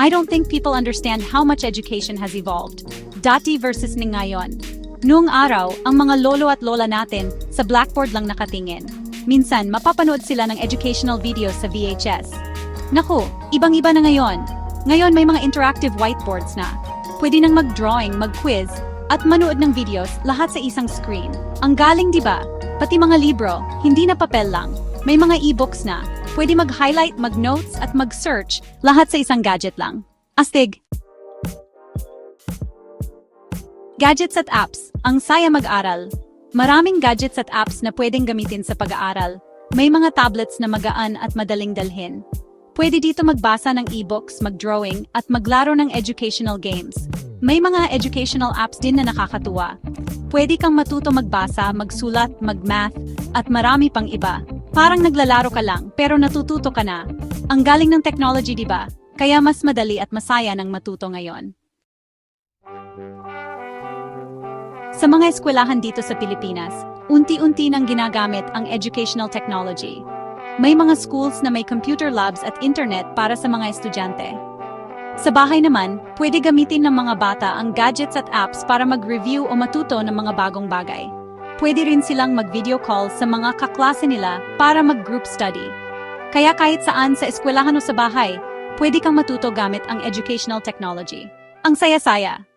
I don't think people understand how much education has evolved. Dati versus ngayon. Noong araw, ang mga lolo at lola natin sa blackboard lang nakatingin. Minsan, mapapanood sila ng educational videos sa VHS. Naku, ibang-iba na ngayon. Ngayon may mga interactive whiteboards na. Pwede nang mag-drawing, mag-quiz, at manood ng videos lahat sa isang screen. Ang galing 'di ba? Pati mga libro, hindi na papel lang. May mga e-books na. Pwede mag-highlight, mag-notes, at mag-search lahat sa isang gadget lang. Astig! Gadgets at apps, ang saya mag-aral. Maraming gadgets at apps na pwedeng gamitin sa pag-aaral. May mga tablets na magaan at madaling dalhin. Pwede dito magbasa ng e-books, mag-drawing, at maglaro ng educational games. May mga educational apps din na nakakatuwa. Pwede kang matuto magbasa, magsulat, mag-math, at marami pang iba. Parang naglalaro ka lang, pero natututo ka na. Ang galing ng technology, di ba? Kaya mas madali at masaya ng matuto ngayon. Sa mga eskwelahan dito sa Pilipinas, unti-unti nang ginagamit ang educational technology. May mga schools na may computer labs at internet para sa mga estudyante. Sa bahay naman, pwede gamitin ng mga bata ang gadgets at apps para mag-review o matuto ng mga bagong bagay. Pwede rin silang mag-video call sa mga kaklase nila para mag-group study. Kaya kahit saan sa eskwelahan o sa bahay, pwede kang matuto gamit ang educational technology. Ang saya-saya.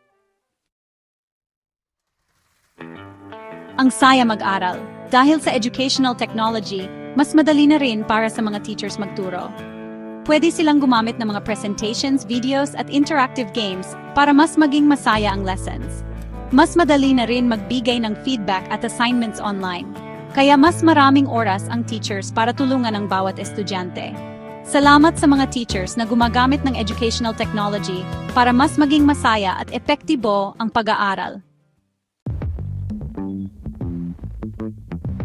Ang saya mag-aral. Dahil sa educational technology, mas madali na rin para sa mga teachers magturo. Pwede silang gumamit ng mga presentations, videos at interactive games para mas maging masaya ang lessons. Mas madali na rin magbigay ng feedback at assignments online. Kaya mas maraming oras ang teachers para tulungan ang bawat estudyante. Salamat sa mga teachers na gumagamit ng educational technology para mas maging masaya at epektibo ang pag-aaral.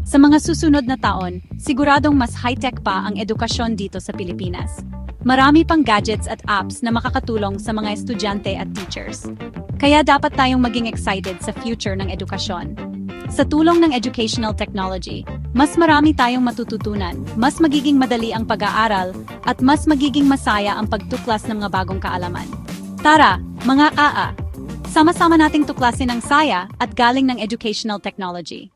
Sa mga susunod na taon, siguradong mas high-tech pa ang edukasyon dito sa Pilipinas. Marami pang gadgets at apps na makakatulong sa mga estudyante at teachers. Kaya dapat tayong maging excited sa future ng edukasyon. Sa tulong ng educational technology, mas marami tayong matututunan, mas magiging madali ang pag-aaral, at mas magiging masaya ang pagtuklas ng mga bagong kaalaman. Tara, mga kaa! Sama-sama nating tuklasin ang saya at galing ng educational technology.